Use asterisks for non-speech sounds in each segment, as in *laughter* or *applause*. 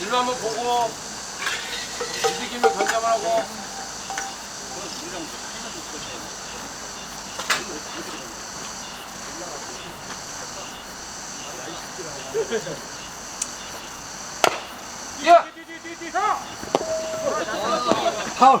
일로 한번 보고 움직이면 견제만 하고 야! 파울.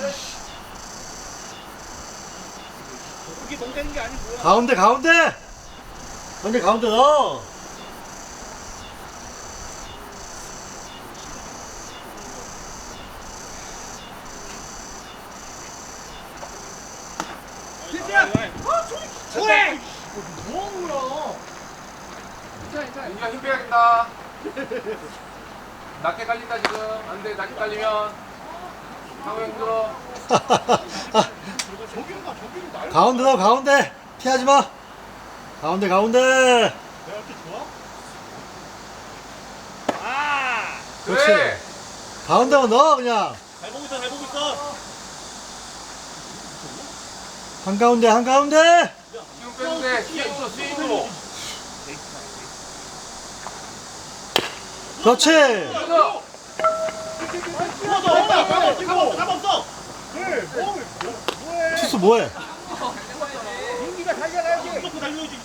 리. 가운데 가운데. 가운데 가운데 넣어. 힘 빼야겠다. 낮게 깔린다 지금. 안 돼, 낮게 깔리면. 힘들어. *laughs* 가운데 넣어 가운데. 피하지 마. 가운데 가운데. 그렇지. 그래. 가운데만 넣어 그냥. 잘 보고 있어, 잘 보고 있어. 한 가운데 한 가운데. 지금 빼는데 스윙으로 스윙으로. 그렇지. 투수 뭐해? 무조건 달려야지.